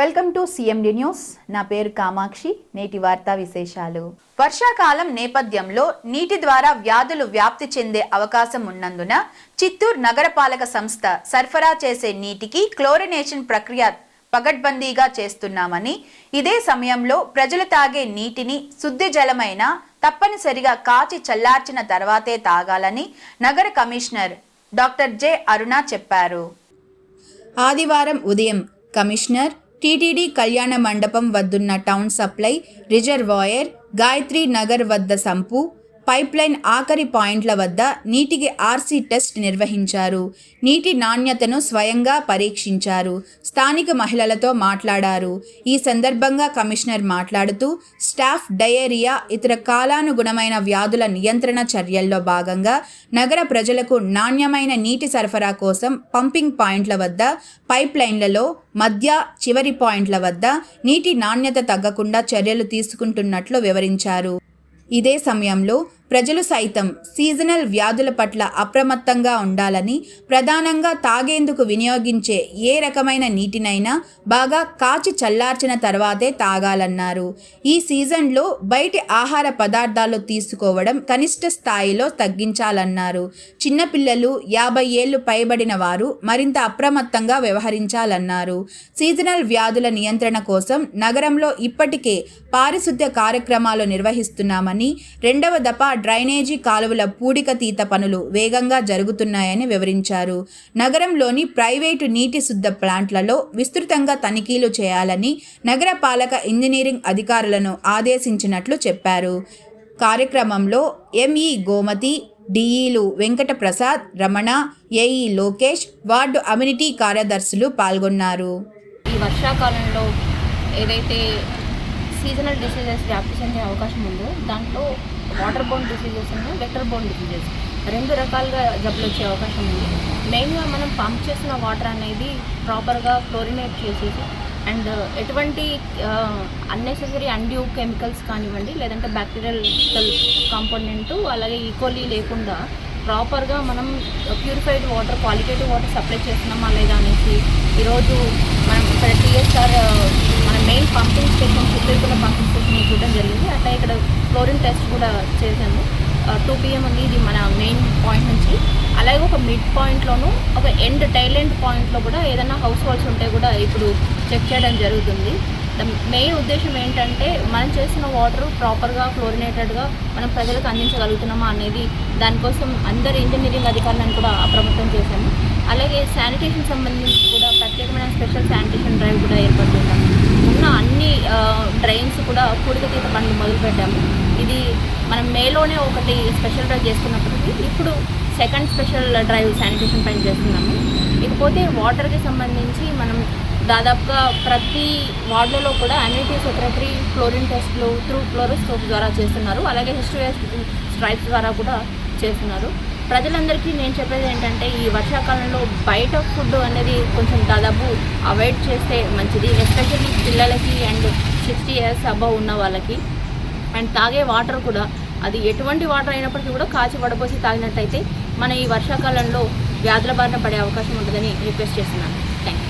Welcome to CMD news. నా పేరు కామాక్షి. నేటి వార్తా విశేషాలు. వర్షాకాలం నేపథ్యంలో నీటి ద్వారా వ్యాధులు వ్యాప్తి చెందే అవకాశం ఉన్నందున చిత్తూరు నగరపాలక సంస్థ సరఫరా చేసే నీటికి క్లోరినేషన్ ప్రక్రియ పగడ్బందీగా చేస్తున్నామని ఇదే సమయంలో ప్రజలు తాగే నీటిని శుద్ధి జలమైన తప్పనిసరిగా కాచి చల్లార్చిన తర్వాతే తాగాలని నగర కమిషనర్ డాక్టర్ జె అరుణ చెప్పారు. ఆదివారం ఉదయం కమిషనర్ టీటీడీ కళ్యాణ మండపం వద్దున్న town supply reservoir Gayatri Nagar వద్ద సంపు పైప్లైన్ ఆఖరి పాయింట్ల వద్ద నీటికి ఆర్సీ టెస్ట్ నిర్వహించారు. నీటి నాణ్యతను స్వయంగా పరీక్షించారు. స్థానిక మహిళలతో మాట్లాడారు. ఈ సందర్భంగా కమిషనర్ మాట్లాడుతూ స్టాఫ్ డయేరియా ఇతర కాలానుగుణమైన వ్యాధుల నియంత్రణ చర్యల్లో భాగంగా నగర ప్రజలకు నాణ్యమైన నీటి సరఫరా కోసం పంపింగ్ పాయింట్ల వద్ద పైప్లైన్లలో మధ్య చివరి పాయింట్ల వద్ద నీటి నాణ్యత తగ్గకుండా చర్యలు తీసుకుంటున్నట్లు వివరించారు. ఇదే సమయంలో ప్రజలు సైతం సీజనల్ వ్యాధుల పట్ల అప్రమత్తంగా ఉండాలని ప్రధానంగా తాగేందుకు వినియోగించే ఏ రకమైన నీటినైనా బాగా కాచి చల్లార్చిన తర్వాతే తాగాలన్నారు. ఈ సీజన్లో బయటి ఆహార పదార్థాలు తీసుకోవడం కనిష్ట స్థాయిలో తగ్గించాలన్నారు. చిన్నపిల్లలు యాభై ఏళ్ళు పైబడిన వారు మరింత అప్రమత్తంగా వ్యవహరించాలన్నారు. సీజనల్ వ్యాధుల నియంత్రణ కోసం నగరంలో ఇప్పటికే పారిశుద్ధ్య కార్యక్రమాలు నిర్వహిస్తున్నామని రెండవ దఫా డ్రైనేజీ కాలువల పూడిక తీత పనులు వేగంగా జరుగుతున్నాయని వివరించారు. నగరంలోని ప్రైవేటు నీటి శుద్ధ ప్లాంట్లలో విస్తృతంగా తనిఖీలు చేయాలని నగరపాలక ఇంజనీరింగ్ అధికారులను ఆదేశించినట్లు చెప్పారు. కార్యక్రమంలో ME Gomathi డిఈలు Venkata Prasad Ramana AE Lokesh ward amenity కార్యదర్శులు పాల్గొన్నారు. ఈ వర్షాకాలంలో ఏదైతే సీజనల్ డిసీజెస్ వ్యాప్తి చెందే అవకాశం ఉందో దాంట్లో వాటర్ బోన్ డిసీజెస్ ఉన్నాయి వెక్టర్ బోన్ డిసీజెస్. రెండు రకాలుగా జబ్బులు వచ్చే అవకాశం ఉంది. మెయిన్గా మనం పంప్ చేసిన వాటర్ అనేది ప్రాపర్గా క్లోరినేట్ చేసేసి అండ్ ఎటువంటి అన్నెసెసరీ అన్డ్యూ కెమికల్స్ కానివ్వండి లేదంటే బ్యాక్టీరియల్ కాంపోనెంట్ అలాగే e. ఈకోలీ లేకుండా ప్రాపర్గా మనం purified water qualitative water supply చేస్తున్నామా లేదా అనేసి ఈరోజు మనం ఇక్కడ టీఎస్ఆర్ మన మెయిన్ పంపింగ్ స్టేషన్ చిత్తూరుకున్న పంపింగ్ స్టేషన్ చూడడం జరిగింది. అట్లా ఇక్కడ క్లోరిన్ టెస్ట్ కూడా చేశాము. టూ పిఎం ఉంది ఇది మన మెయిన్ పాయింట్ నుంచి. అలాగే ఒక మిడ్ పాయింట్లోను ఒక ఎండ్ టైల్ ఎండ్ పాయింట్లో కూడా ఏదైనా హౌస్ హోల్డ్స్ ఉంటే కూడా ఇప్పుడు చెక్ చేయడం జరుగుతుంది. మెయిన్ ఉద్దేశం ఏంటంటే మనం చేసిన వాటర్ ప్రాపర్గా క్లోరినేటెడ్గా మనం ప్రజలకు అందించగలుగుతున్నామా అనేది దానికోసం అందరు ఇంజనీరింగ్ అధికారులను కూడా అప్రమత్తం చేశాము. అలాగే శానిటేషన్ సంబంధించి కూడా ప్రత్యేకమైన స్పెషల్ శానిటేషన్ డ్రైవ్ కూడా ఏర్పాటు చేశాము. ఉన్న అన్ని డ్రైన్స్ కూడా పూడిక తీత పనులు మొదలుపెట్టాము. ఇది మనం మేలోనే ఒకటి స్పెషల్ డ్రైవ్ చేసుకున్నప్పటికీ ఇప్పుడు సెకండ్ స్పెషల్ డ్రైవ్ శానిటేషన్ పైన చేస్తున్నాము. ఇకపోతే వాటర్కి సంబంధించి మనం దాదాపుగా ప్రతి వార్డులలో కూడా అమ్యూనిటీ సెక్రటరీ క్లోరిన్ టెస్ట్లు త్రూ క్లోరోస్కోప్ ద్వారా చేస్తున్నారు. అలాగే హిస్టరీ స్ట్రైప్స్ ద్వారా కూడా చేస్తున్నారు. ప్రజలందరికీ నేను చెప్పేది ఏంటంటే ఈ వర్షాకాలంలో బయట ఫుడ్ అనేది కొంచెం దాదాపు అవాయిడ్ చేస్తే మంచిది ఎస్పెషల్లీ పిల్లలకి అండ్ సిక్స్టీ ఇయర్స్ అబవ్ ఉన్న వాళ్ళకి. అండ్ తాగే వాటర్ కూడా అది ఎటువంటి వాటర్ అయినప్పటికీ కూడా కాచి వడపోసి తాగినట్టయితే మన ఈ వర్షాకాలంలో వ్యాధుల బారిన పడే అవకాశం ఉంటుందని రిక్వెస్ట్ చేస్తున్నాను. థ్యాంక్ యూ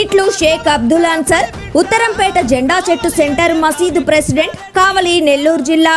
ఇట్లు షేక్ అబ్దుల్ అన్సర్ ఉత్తరంపేట జెండా చెట్టు సెంటర్ మసీదు ప్రెసిడెంట్ కావలి నెల్లూరు జిల్లా.